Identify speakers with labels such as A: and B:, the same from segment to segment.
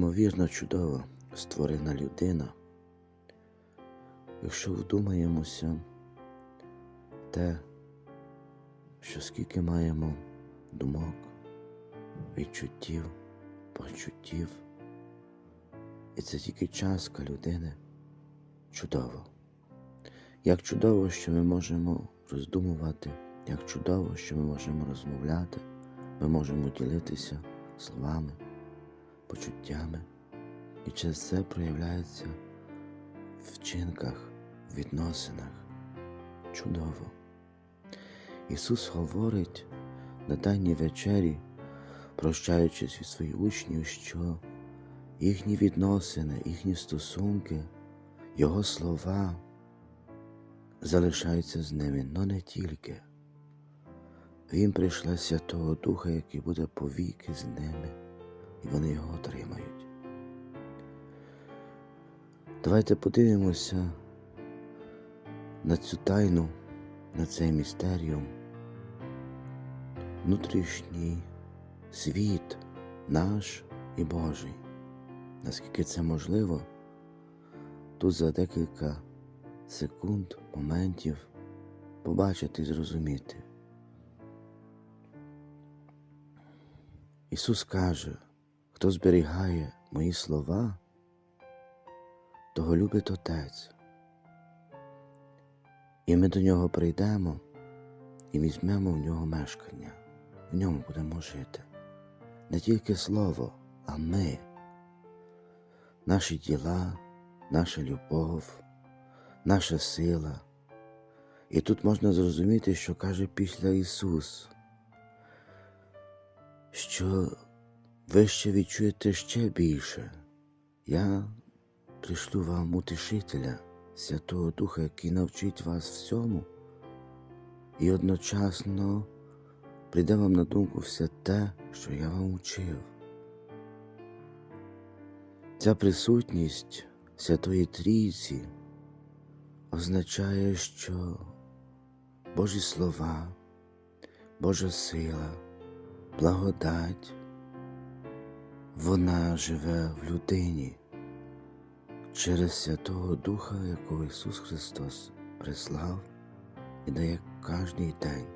A: неймовірно чудова створена людина. Якщо вдумаємося те, що скільки маємо думок, відчуттів, почуттів, і це тільки частка людини чудово. Як чудово, що ми можемо роздумувати, як чудово, що ми можемо розмовляти, ми можемо ділитися словами, почуттями, і через це проявляється в вчинках, в відносинах. Чудово. Ісус говорить на Тайній вечері, прощаючись від своїх учнів, що їхні відносини, їхні стосунки, Його слова залишаються з ними, но не тільки. Він прийшла Святого Духа, який буде повіки з ними, і вони його отримають. Давайте подивимося на цю тайну, на цей містеріум, внутрішній світ наш і Божий. Наскільки це можливо, тут за декілька секунд, моментів побачити і зрозуміти. Ісус каже, хто зберігає мої слова, того любить Отець. І ми до нього прийдемо і візьмемо в нього мешкання, в ньому будемо жити. Не тільки слово, а ми, наші діла, наша любов, наша сила. І тут можна зрозуміти, що каже після Ісус, що ви ще відчуєте ще більше. Я пришлю вам утішителя, Святого Духа, який навчить вас всьому, і одночасно прийде вам на думку все те, що я вам учив. Ця присутність Святої Трійці означає, що Божі слова, Божа сила, благодать, вона живе в людині. Через Святого Духа, якого Ісус Христос прислав і дає кожний день,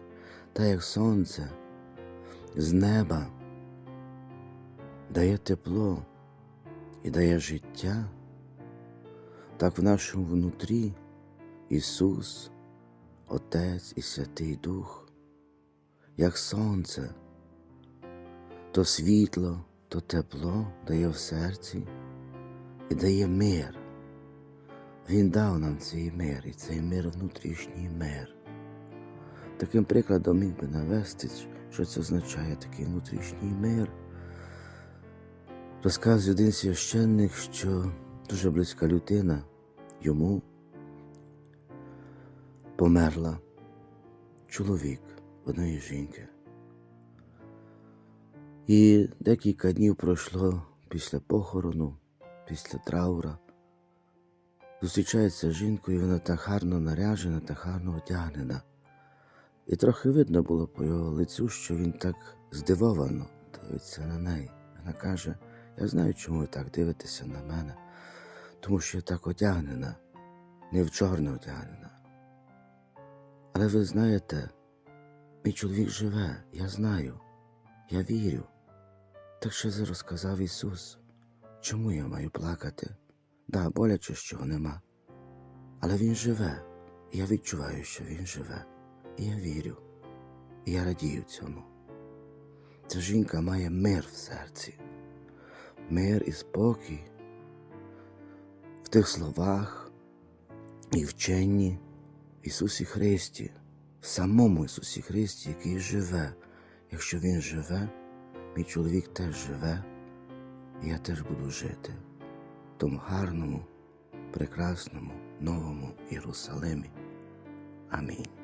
A: та як сонце з неба дає тепло і дає життя, так в нашому внутрі Ісус, Отець і Святий Дух, як сонце, то світло, то тепло дає в серці і дає мир. Він дав нам цей мир, і цей мир внутрішній мир. Таким прикладом міг би навести, що це означає такий внутрішній мир. Розказує один священник, що дуже близька людина йому померла чоловік одної жінки. І декілька днів пройшло після похорону, після траура. Зустрічається з жінкою, вона так гарно наряжена, так гарно одягнена. І трохи видно було по його лицю, що він так здивовано дивиться на неї. Вона каже: Я знаю, чому ви так дивитеся на мене, тому що я так одягнена, не в чорне одягнена. Але ви знаєте, мій чоловік живе, я знаю, я вірю. Так що це розказав Ісус. Чому я маю плакати? Да, боляче, що його нема. Але Він живе, я відчуваю, що Він живе. І я вірю, і я радію цьому. Ця жінка має мир в серці, мир і спокій в тих словах і вченні Ісусі Христі, в самому Ісусі Христі, який живе. Якщо Він живе, мій чоловік теж живе, і я теж буду жити в тому гарному, прекрасному, новому Єрусалимі. Амінь.